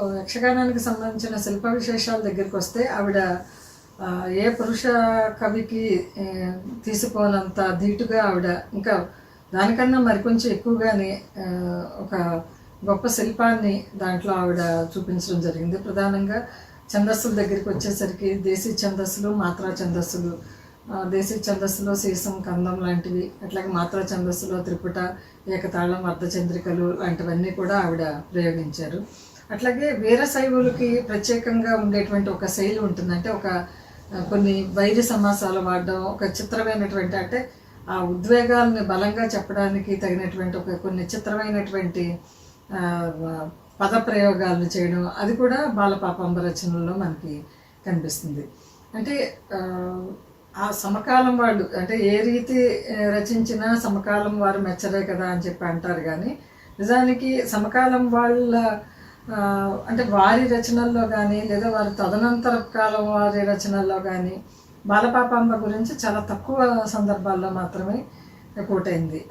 యక్షగానానికి సంబంధించిన శిల్ప విశేషాల దగ్గరికి వస్తే ఆవిడ ఏ పురుష కవికి తీసుకోనంత తీసిపోనంత ధీటుగా ఆవిడ ఇంకా దానికన్నా మరికొంచెం ఎక్కువగానే ఒక గొప్ప శిల్పాన్ని దాంట్లో ఆవిడ చూపించడం జరిగింది. ప్రధానంగా ఛందస్సుల దగ్గరికి వచ్చేసరికి దేశీ ఛందస్సులు మాత్రా ఛందస్సులు దేశీ ఛందస్సులో సీసం కందం లాంటివి అట్లాగే మాత్రా ఛందస్సులో త్రిపుట ఏకతాళం అర్ధచంద్రికలు లాంటివన్నీ కూడా ఆవిడ ప్రయోగించారు. అట్లాగే వీర శైవులకి ప్రత్యేకంగా ఉండేటువంటి ఒక శైలి ఉంటుందంటే ఒక కొన్ని వైద్య సమాసాలు వాడడం ఒక చిత్రమైనటువంటి అంటే ఆ ఉద్వేగాలని బలంగా చెప్పడానికి తగినటువంటి ఒక కొన్ని చిత్రమైనటువంటి పద ప్రయోగాలను చేయడం అది కూడా బాలపాపంబ రచనల్లో మనకి కనిపిస్తుంది. అంటే ఆ, సమకాలం వాళ్ళు అంటే ఏ రీతి రచించినా సమకాలం వారు మెచ్చరే కదా అని చెప్పి అంటారు కానీ నిజానికి సమకాలం వాళ్ళ అంటే వారి రచనల్లో కానీ లేదా వారి తదనంతర కాలం వారి రచనల్లో కానీ బాలపాపాంబ గురించి చాలా తక్కువ సందర్భాల్లో మాత్రమే కోట్ అయింది